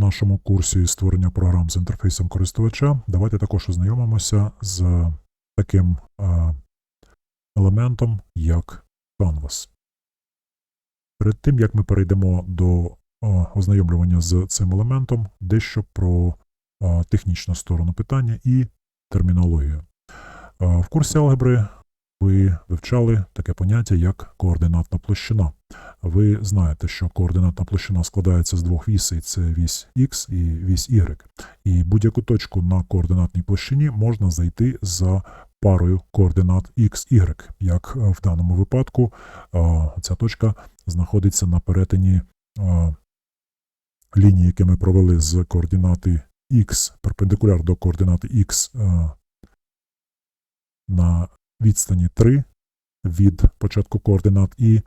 нашому курсі створення програм з інтерфейсом користувача, давайте також ознайомимося з таким е, елементом, як Canvas. Перед тим, як ми перейдемо до е, ознайомлювання з цим елементом, дещо про е, технічну сторону питання і термінологію. В курсі алгебри ви вивчали таке поняття, як координатна площина. Ви знаєте, що координатна площина складається з двох вісей: це вісь X і вісь Y. І будь-яку точку на координатній площині можна зайти за парою координат X, Y. Як е, в даному випадку, е, ця точка знаходиться на перетині е, лінії, які ми провели з координати X, перпендикуляр до координати X на відстані 3 від початку координат і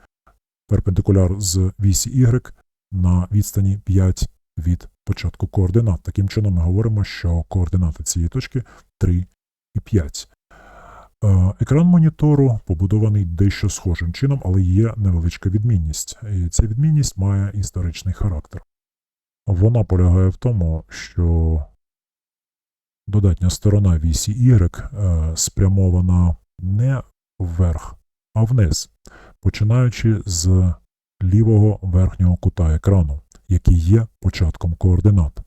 перпендикуляр з вісі Y на відстані 5 від початку координат. Таким чином ми говоримо, що координати цієї точки 3 і 5. Е, Екран монітору побудований дещо схожим чином, але є невеличка відмінність. І ця відмінність має історичний характер. Вона полягає в тому, що додатня сторона вісі Y е, спрямована не вверх, а вниз, починаючи з лівого верхнього кута екрану, який є початком координат.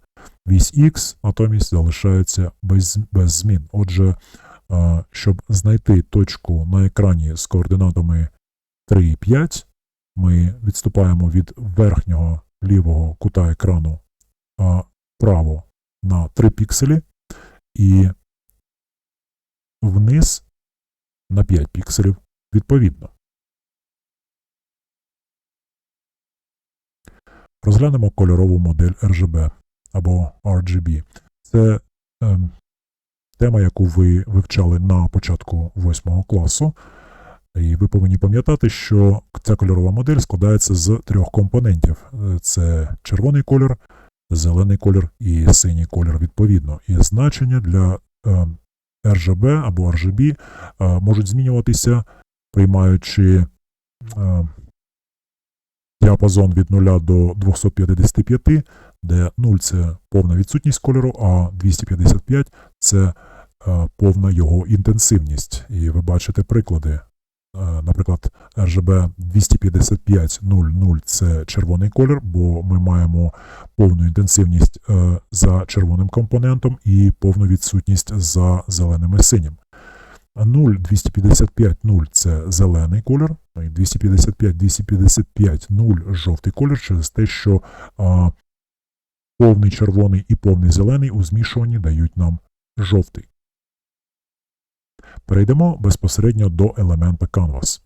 Вісь X натомість залишається без, без змін. Отже, е, щоб знайти точку на екрані з координатами 3 і 5, ми відступаємо від верхнього лівого кута екрану е, вправо на 3 пікселі і вниз на 5 пікселів відповідно. Розглянемо кольорову модель RGB або RGB. Це е, тема, яку ви вивчали на початку 8 класу. І ви повинні пам'ятати, що ця кольорова модель складається з трьох компонентів: це червоний колір, зелений колір і синій колір відповідно. І значення для е, RGB або RGB е, можуть змінюватися, приймаючи е, діапазон від 0 до 255, де 0 це повна відсутність кольору, а 255 це е, повна його інтенсивність. І ви бачите приклади. Е, Наприклад, RGB 255.00 це червоний колір, бо ми маємо повну інтенсивність е, за червоним компонентом і повну відсутність за зеленим і синім. 0, 255, 0 це зелений колір, ну 255, 255, 0 жовтий колір через те, що а, повний червоний і повний зелений у змішуванні дають нам жовтий. Перейдемо безпосередньо до елемента Canvas.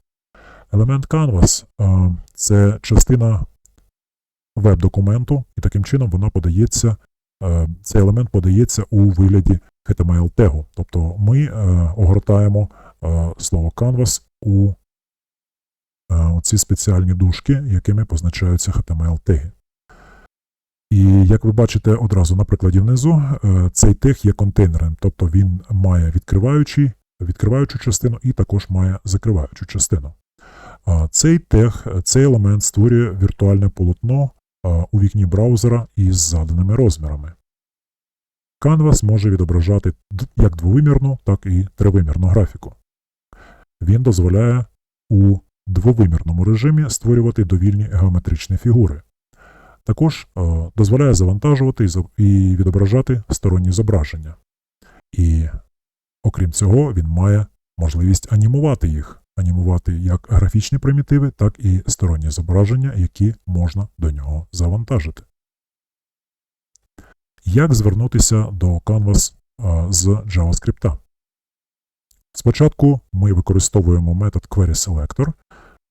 Елемент Canvas це частина веб-документу, і таким чином вона подається, е, цей елемент подається у вигляді HTML тегу. Тобто ми е, огортаємо е, слово Canvas у е, ці спеціальні дужки, якими позначаються HTML теги. І як ви бачите одразу на прикладі внизу, е, цей тег є контейнером, тобто він має відкриваючий, відкриваючу частину і також має закриваючу частину. Цей тег, цей елемент створює віртуальне полотно у вікні браузера із заданими розмірами. Canvas може відображати як двовимірну, так і тривимірну графіку. Він дозволяє у двовимірному режимі створювати довільні геометричні фігури. Також дозволяє завантажувати і відображати сторонні зображення. І, окрім цього, він має можливість анімувати їх, анімувати як графічні примітиви, так і сторонні зображення, які можна до нього завантажити. Як звернутися до Canvas з JavaScript? Спочатку ми використовуємо метод querySelector,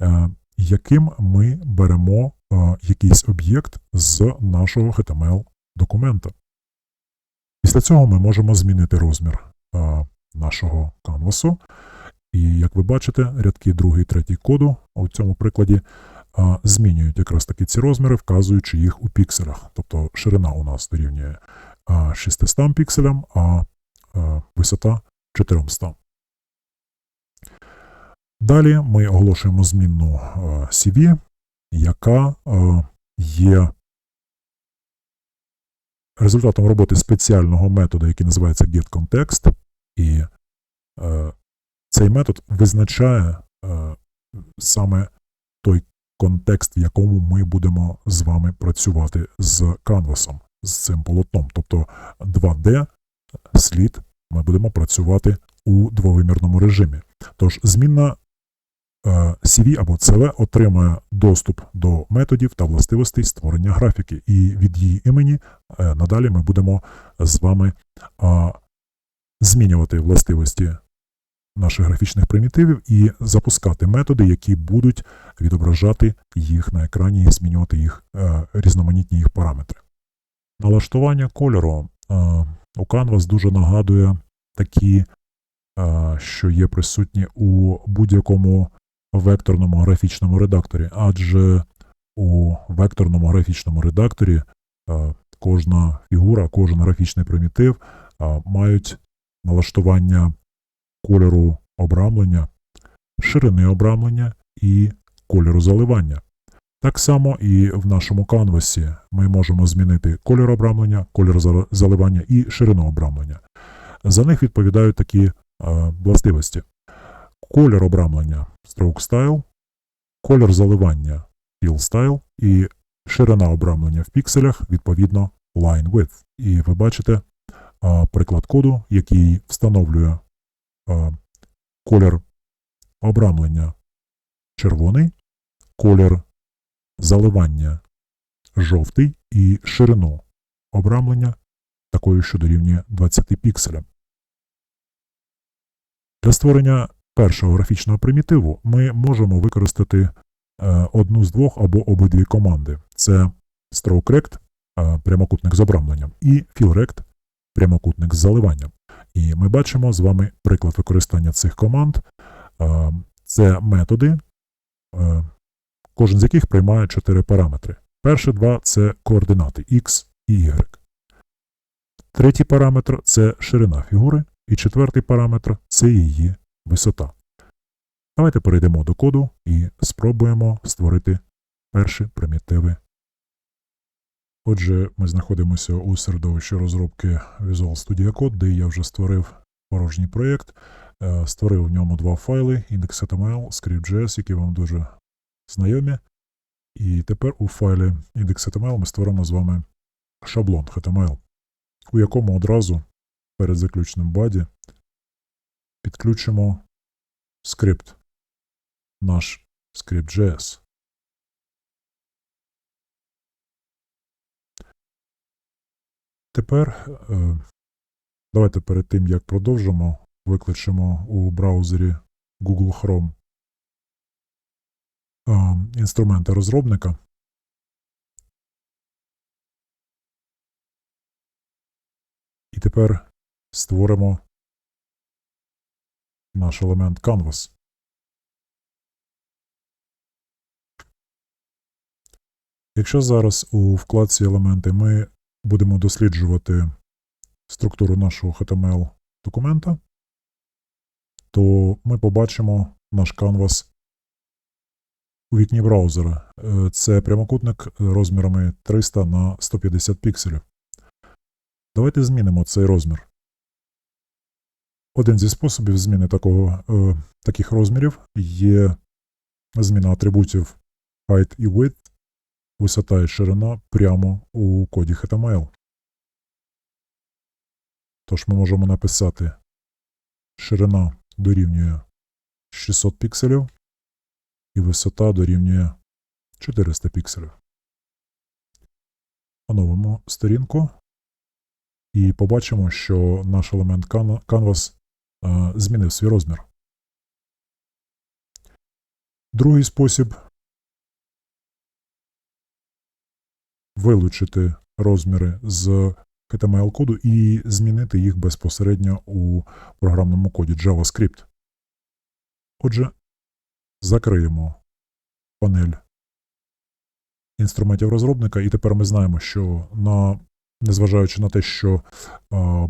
е, яким ми беремо е, якийсь об'єкт з нашого HTML документа. Після цього ми можемо змінити розмір е, нашого канвасу. І як ви бачите, рядки 2 і 3 коду у цьому прикладі змінюють якраз таки ці розміри, вказуючи їх у пікселях. Тобто ширина у нас дорівнює 600 пікселям, а, висота 400. Далі ми оголошуємо змінну CV, яка є результатом роботи спеціального методу, який називається getContext, і е, цей метод визначає е, саме той контекст, в якому ми будемо з вами працювати з канвасом, з цим полотном. Тобто 2D слід ми будемо працювати у двовимірному режимі. Тож змінна е, CV або CV отримає доступ до методів та властивостей створення графіки, і від її імені е, надалі ми будемо з вами е, змінювати властивості наших графічних примітивів і запускати методи, які будуть відображати їх на екрані і змінювати їх е, різноманітні їх параметри. Налаштування кольору е, у Canvas дуже нагадує такі, е, що є присутні у будь-якому векторному графічному редакторі, адже у векторному графічному редакторі кожна фігура, кожен графічний примітив мають налаштування кольору обрамлення, ширини обрамлення і кольору заливання. Так само і в нашому канвасі ми можемо змінити кольор обрамлення, кольор заливання і ширину обрамлення. За них відповідають такі е, властивості: кольор обрамлення Stroke Style, кольор заливання Fill Style і ширина обрамлення в пікселях, відповідно, Line Width. І ви бачите приклад коду, який встановлює колір обрамлення червоний, колір заливання жовтий і ширину обрамлення такою, що дорівнює 20 пікселям. Для створення першого графічного примітиву ми можемо використати е, одну з двох або обидві команди. Це StrokeRect, е, прямокутник з обрамленням, і FillRect, прямокутник з заливанням. І ми бачимо з вами приклад використання цих команд. Е, Це методи, е, кожен з яких приймає чотири параметри. Перші два це координати X і Y. Третій параметр це ширина фігури, і четвертий параметр це її висота. Давайте перейдемо до коду і спробуємо створити перші примітиви. Отже, ми знаходимося у середовищі розробки Visual Studio Code, де я вже створив порожній проєкт, е, створив в ньому два файли index.html, script.js, які вам дуже знайомі. І тепер у файлі index.html ми створимо з вами шаблон HTML, у якому одразу перед заключним баді підключимо скрипт, наш script.js. Тепер е, давайте перед тим, як продовжимо, викличемо у браузері Google Chrome е, інструменти розробника. І тепер створимо наш елемент Canvas. Якщо зараз у вкладці елементи ми будемо досліджувати структуру нашого HTML документа, то ми побачимо наш Canvas у вікні браузера. Е, Це прямокутник розмірами 300 на 150 пікселів. Давайте змінимо цей розмір. Один зі способів зміни такого, е, таких розмірів є зміна атрибутів height і width, висота і ширина прямо у коді HTML. Тож ми можемо написати ширина дорівнює 600 пікселів і висота дорівнює 400 пікселів. Оновимо сторінку і побачимо, що наш елемент Canvas е, змінив свій розмір. Другий спосіб вилучити розміри з HTML-коду і змінити їх безпосередньо у програмному коді JavaScript. Отже, закриємо панель інструментів розробника, і тепер ми знаємо, що на, незважаючи на те, що е,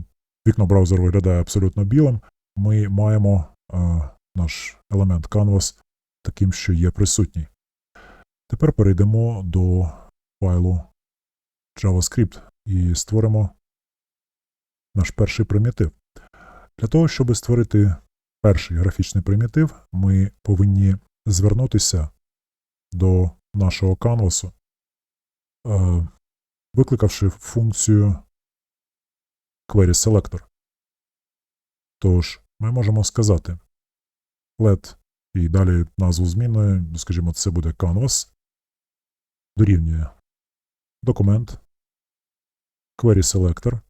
вікно браузеру виглядає абсолютно білим, ми маємо е, наш елемент Canvas таким, що є присутній. Тепер перейдемо до файлу JavaScript, і створимо наш перший примітив. Для того, щоб створити перший графічний примітив, ми повинні звернутися до нашого канвасу, е, викликавши функцію query selector. Тож, ми можемо сказати let і далі назву змінної, скажімо, це буде canvas, дорівнює документ, query selector.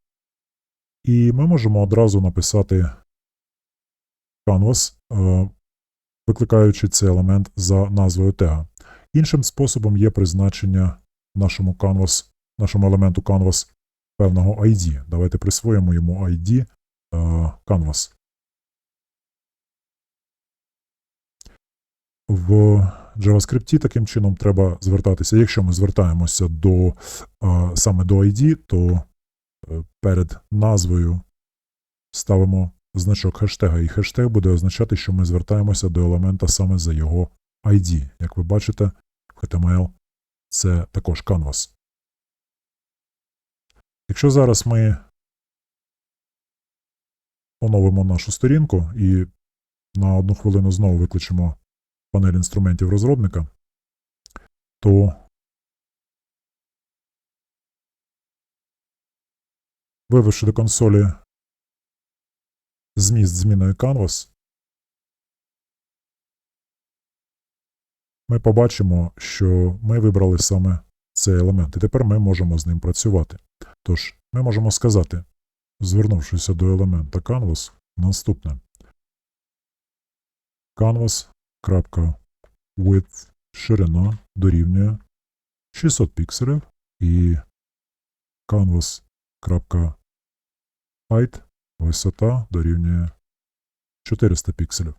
І ми можемо одразу написати canvas, е, викликаючи цей елемент за назвою тега. Іншим способом є призначення нашому canvas, нашому елементу canvas певного ID. Давайте присвоїмо йому ID е, canvas. В JavaScript таким чином треба звертатися. Якщо ми звертаємося до саме до ID, то е, перед назвою ставимо значок хештега, і хештег буде означати, що ми звертаємося до елемента саме за його ID. Як ви бачите, в HTML це також canvas. Якщо зараз ми оновимо нашу сторінку і на одну хвилину знову викличемо панель інструментів розробника, то вивівши до консолі зміст зміною Canvas, ми побачимо, що ми вибрали саме цей елемент, і тепер ми можемо з ним працювати. Тож, ми можемо сказати, звернувшися до елемента Canvas, наступне. Canvas.width ширина дорівнює 600 пікселів і canvas.height висота дорівнює 400 пікселів.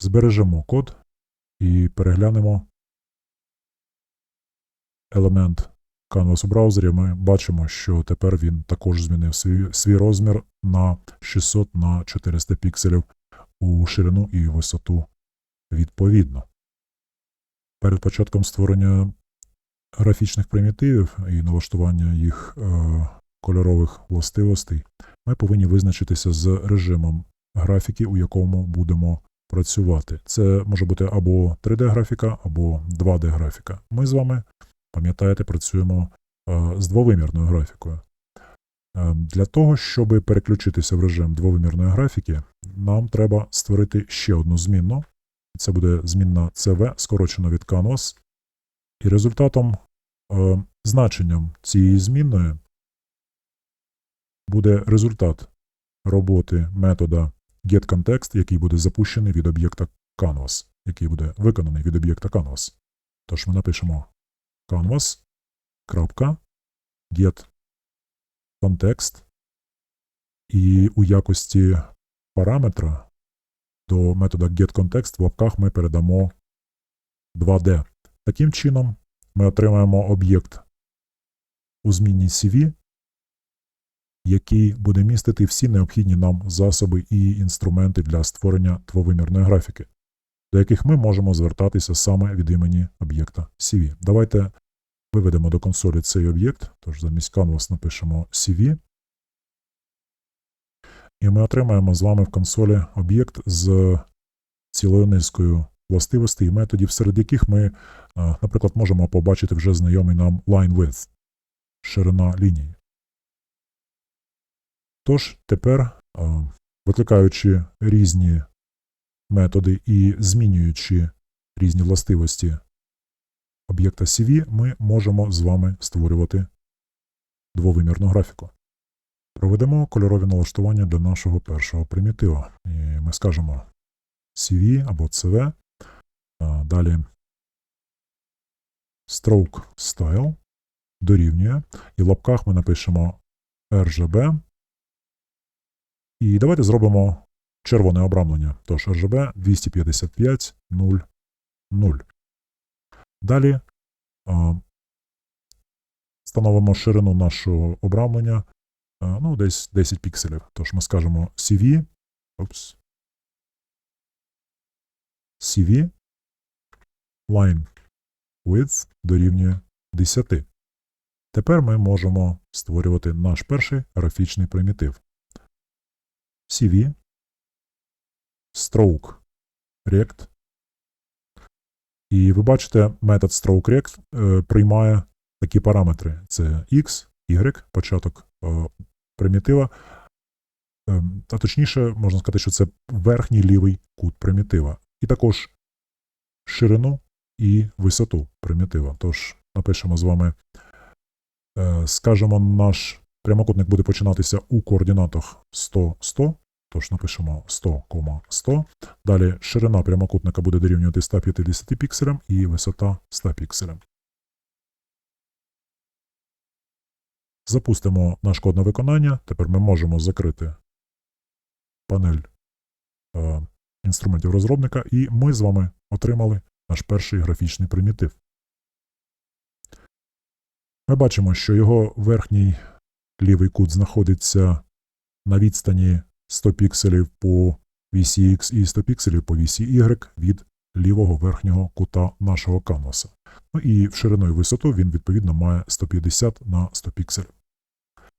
Збережемо код і переглянемо елемент Canvas у браузері. Ми бачимо, що тепер він також змінив свій, свій розмір на 600 на 400 пікселів у ширину і висоту відповідно. Перед початком створення графічних примітивів і налаштування їх е, кольорових властивостей, ми повинні визначитися з режимом графіки, у якому будемо працювати. Це може бути або 3D-графіка, або 2D-графіка. Ми з вами, пам'ятаєте, працюємо е, з двовимірною графікою. Е, для того, щоб переключитися в режим двовимірної графіки, нам треба створити ще одну змінну. Це буде змінна CV, скорочена від canvas. І результатом, е, значенням цієї змінної буде результат роботи метода getContext, який буде запущений від об'єкта canvas, який буде виконаний від об'єкта canvas. Тож ми напишемо canvas.getContext і у якості параметра до метода getContext в лапках ми передамо 2D. Таким чином, ми отримаємо об'єкт у змінній CV, який буде містити всі необхідні нам засоби і інструменти для створення двовимірної графіки, до яких ми можемо звертатися саме від імені об'єкта CV. Давайте виведемо до консолі цей об'єкт, тож замість Canvas напишемо CV. І ми отримаємо з вами в консолі об'єкт з цілою низкою властивостей і методів, серед яких ми, наприклад, можемо побачити вже знайомий нам line width, ширина лінії. Тож тепер, викликаючи різні методи і змінюючи різні властивості об'єкта CV, ми можемо з вами створювати двовимірну графіку. Проведемо кольорові налаштування для нашого першого примітива. І ми скажемо CV або CV. Далі stroke style дорівнює. І в лапках ми напишемо RGB. І давайте зробимо червоне обрамлення. Тож RGB 255.0.0. Далі встановимо ширину нашого обрамлення ну, десь 10 пікселів. Тож ми скажемо CV. Опс. CV line width дорівнює 10. Тепер ми можемо створювати наш перший графічний примітив. CV, stroke rect. І ви бачите, метод stroke rect е, приймає такі параметри: це x, y, початок е, примітива. Е, Та точніше, можна сказати, що це верхній лівий кут примітива. І також ширину і висоту примітива. Тож напишемо з вами, е, скажемо, наш прямокутник буде починатися у координатах 100, 100. Тож напишемо 100,100. Далі ширина прямокутника буде дорівнювати 150 пікселям і висота 100 пікселям. Запустимо наш код на виконання. Тепер ми можемо закрити панель е, інструментів розробника, і ми з вами отримали наш перший графічний примітив. Ми бачимо, що його верхній лівий кут знаходиться на відстані 100 пікселів по вісі X і 100 пікселів по вісі Y від лівого верхнього кута нашого канваса. Ну і в ширину і висоту він відповідно має 150 на 100 пікселів.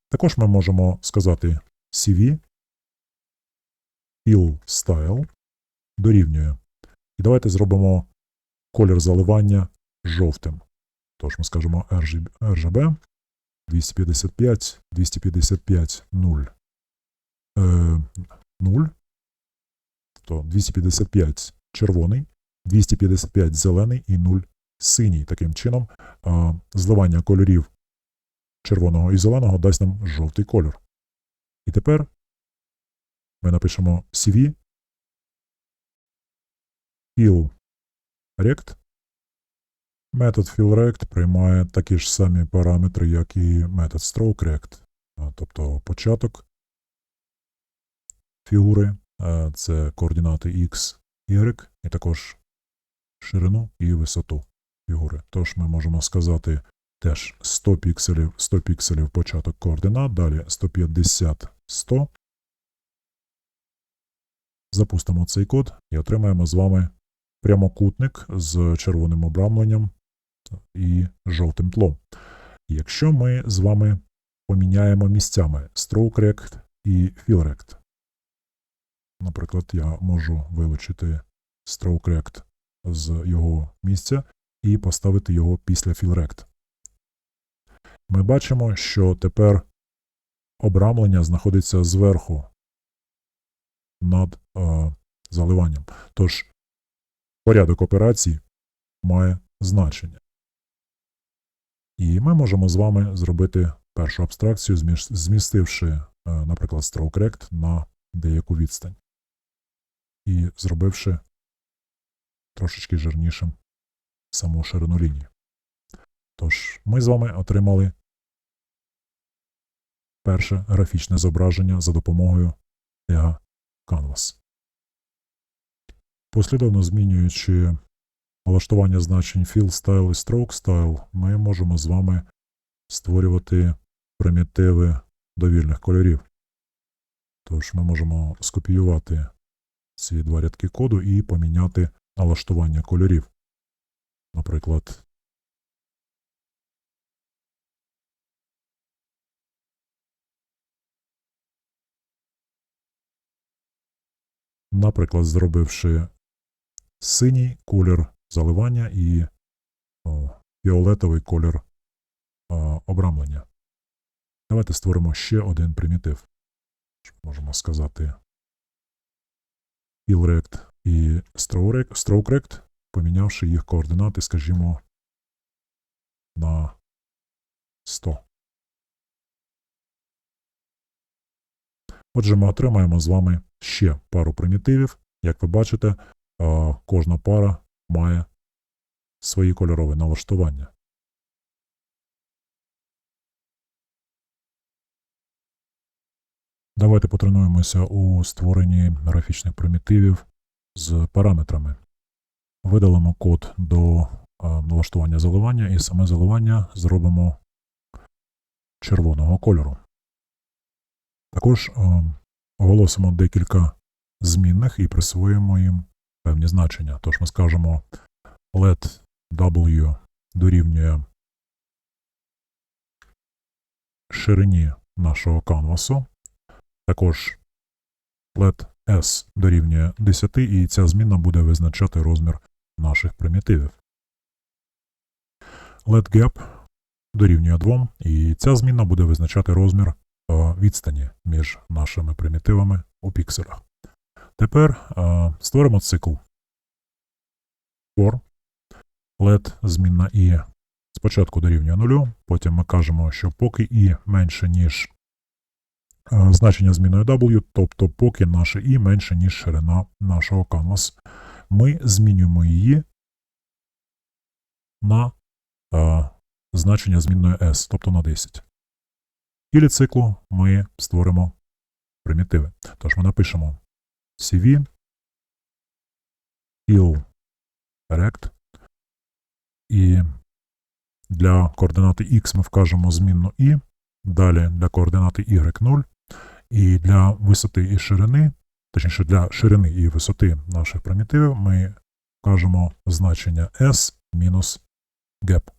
Також ми можемо сказати CV fill style дорівнює. І давайте зробимо колір заливання жовтим. Тож ми скажемо RGB, RGB 255, 255, 0. Е, 0. То 255 червоний, 255 зелений і 0 синій. Таким чином, зливання кольорів червоного і зеленого дасть нам жовтий кольор. І тепер ми напишемо CV fill rect. Метод fillRect приймає такі ж самі параметри, як і метод strokeRect, тобто початок фігури, це координати X, Y, і також ширину і висоту фігури. Тож ми можемо сказати теж 100 пікселів, 100 пікселів початок координат, далі 150, 100. Запустимо цей код і отримаємо з вами прямокутник з червоним обрамленням і жовтим тлом. Якщо ми з вами поміняємо місцями Stroke Rect і Fill Rect, наприклад, я можу вилучити Stroke Rect з його місця і поставити його після Fill Rect. Ми бачимо, що тепер обрамлення знаходиться зверху над е, заливанням. Тож порядок операцій має значення. І ми можемо з вами зробити першу абстракцію, змістивши, е, наприклад, stroke rect на деяку відстань. І зробивши трошечки жирнішим саму ширину лінії. Тож, ми з вами отримали перше графічне зображення за допомогою тега Canvas. Послідовно змінюючи налаштування значень Fill Style і Stroke Style, ми можемо з вами створювати примітиви довільних кольорів. Тож ми можемо скопіювати ці два рядки коду і поміняти налаштування кольорів. Наприклад, наприклад, зробивши синій колір заливання і о, фіолетовий колір о, обрамлення. Давайте створимо ще один примітив. Можемо сказати fillRect і strokerect, помінявши їх координати, скажімо, на 100. Отже, ми отримаємо з вами ще пару примітивів. Як ви бачите, кожна пара має свої кольорові налаштування. Давайте потренуємося у створенні графічних примітивів з параметрами. Видалимо код до налаштування заливання і саме заливання зробимо червоного кольору. Також а, оголосимо декілька змінних і присвоїмо їм певні значення. Тож ми скажемо let w дорівнює ширині нашого канвасу. Також let S дорівнює 10, і ця зміна буде визначати розмір наших примітивів. Let gap дорівнює 2, і ця зміна буде визначати розмір відстані між нашими примітивами у пікселях. Тепер е, створимо цикл for let змінна і спочатку дорівнює 0, потім ми кажемо, що поки і менше, ніж е, значення зміною W, тобто поки наше і менше, ніж ширина нашого canvas, ми змінюємо її на е, значення змінної S, тобто на 10. Ілі циклу ми створимо примітиви. Тож ми напишемо CV fill rect і для координати x ми вкажемо змінну і, далі для координати y 0, і для висоти і ширини, точніше для ширини і висоти наших примітивів ми вкажемо значення s мінус gap.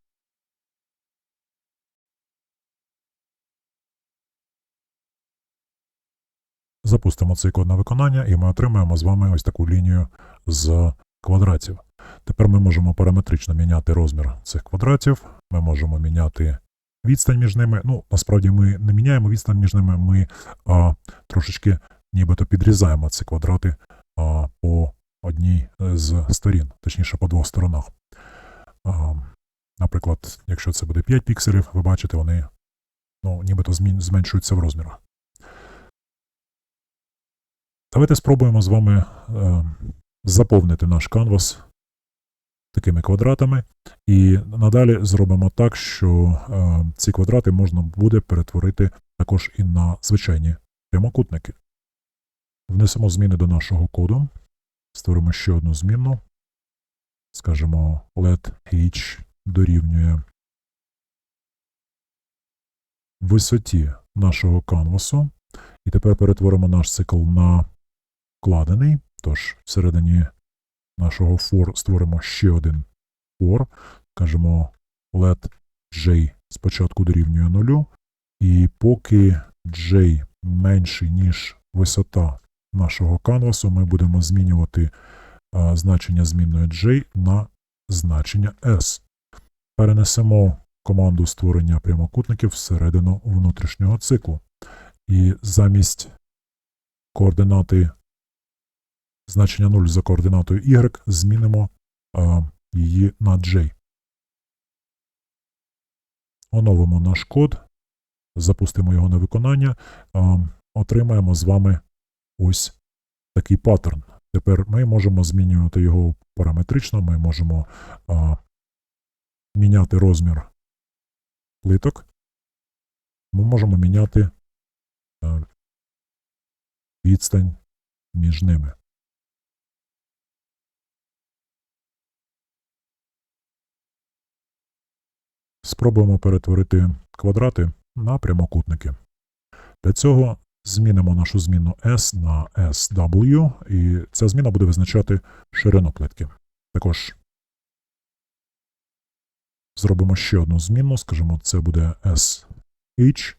Запустимо цей код на виконання, і ми отримаємо з вами ось таку лінію з квадратів. Тепер ми можемо параметрично міняти розмір цих квадратів, ми можемо міняти відстань між ними. Ну, насправді ми не міняємо відстань між ними, ми а, трошечки нібито підрізаємо ці квадрати а, по одній з сторін, точніше по двох сторонах. А, наприклад, якщо це буде 5 пікселів, ви бачите, вони ну, нібито зменшуються в розмірах. Давайте спробуємо з вами е, заповнити наш канвас такими квадратами, і надалі зробимо так, що е, ці квадрати можна буде перетворити також і на звичайні прямокутники. Внесемо зміни до нашого коду, створимо ще одну змінну, скажемо let h дорівнює висоті нашого канвасу. І тепер перетворимо наш цикл на вкладений. Тож, всередині нашого for створимо ще один for. Кажемо let j спочатку дорівнює 0. І поки j менший, ніж висота нашого канвасу, ми будемо змінювати а, значення змінної j на значення s. Перенесемо команду створення прямокутників всередину внутрішнього циклу. І замість координати значення 0 за координатою y змінимо а, її на j. Оновимо наш код, запустимо його на виконання, а, отримаємо з вами ось такий паттерн. Тепер ми можемо змінювати його параметрично, ми можемо а, міняти розмір плиток, ми можемо міняти а, відстань між ними. Спробуємо перетворити квадрати на прямокутники. Для цього змінимо нашу зміну S на SW, і ця зміна буде визначати ширину плитки. Також зробимо ще одну зміну, скажімо, це буде SH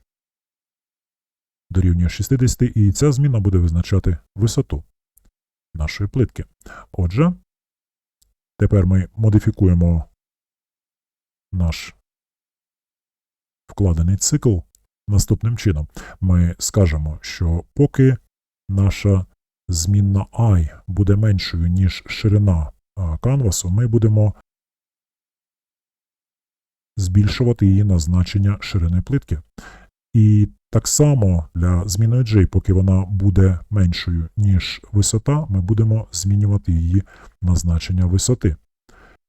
дорівнює 60, і ця зміна буде визначати висоту нашої плитки. Отже, тепер ми модифікуємо наш вкладений цикл наступним чином. Ми скажемо, що поки наша змінна і буде меншою, ніж ширина канвасу, ми будемо збільшувати її на значення ширини плитки. І так само для змінної j, поки вона буде меншою, ніж висота, ми будемо змінювати її на значення висоти.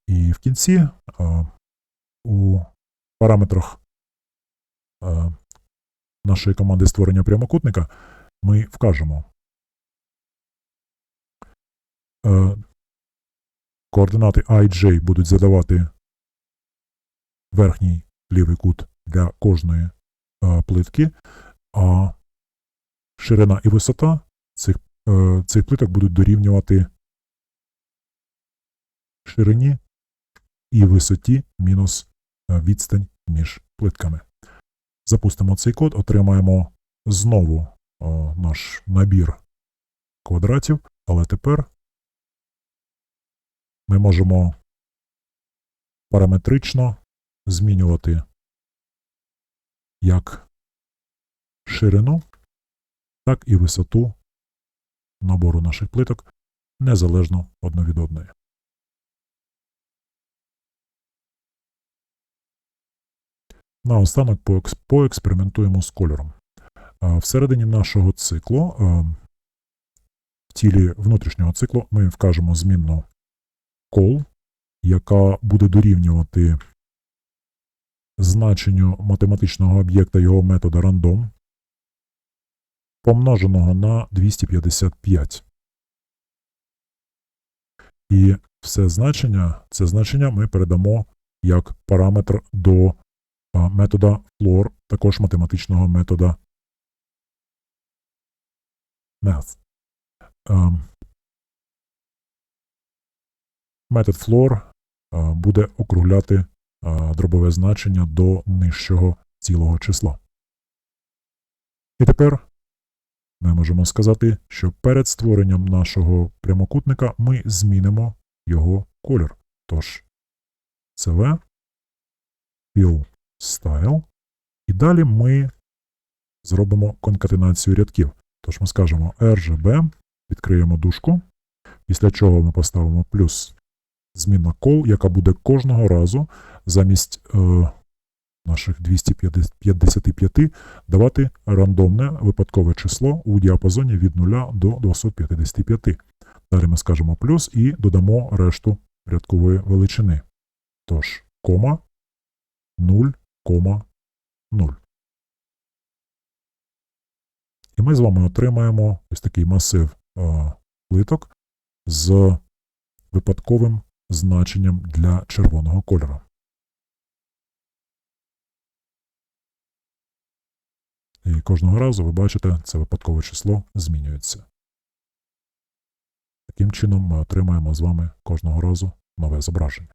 І в кінці у параметрах нашої команди створення прямокутника, ми вкажемо е, координати i, j будуть задавати верхній лівий кут для кожної е, плитки, а ширина і висота цих, цих плиток будуть дорівнювати ширині і висоті мінус відстань між плитками. Запустимо цей код, отримаємо знову о, наш набір квадратів, але тепер ми можемо параметрично змінювати як ширину, так і висоту набору наших плиток незалежно одна від одної. Наостанок поекспериментуємо з кольором. Всередині нашого циклу, в тілі внутрішнього циклу, ми вкажемо змінну call, яка буде дорівнювати значенню математичного об'єкта його метода random, помноженого на 255. І все значення, це значення ми передамо як параметр до метода floor, також математичного метода math. Ем, Метод floor е, буде округляти е, дробове значення до нижчого цілого числа. І тепер ми можемо сказати, що перед створенням нашого прямокутника ми змінимо його колір. Тож, CV, fill style. І далі ми зробимо конкатенацію рядків. Тож ми скажемо RGB, відкриємо дужку, після чого ми поставимо плюс змінна call, яка буде кожного разу замість е, наших 255 давати рандомне випадкове число у діапазоні від 0 до 255. Далі ми скажемо плюс і додамо решту рядкової величини. Тож, кома 0, кома 0. І ми з вами отримаємо ось такий масив е, плиток з випадковим значенням для червоного кольору. І кожного разу ви бачите, це випадкове число змінюється. Таким чином ми отримаємо з вами кожного разу нове зображення.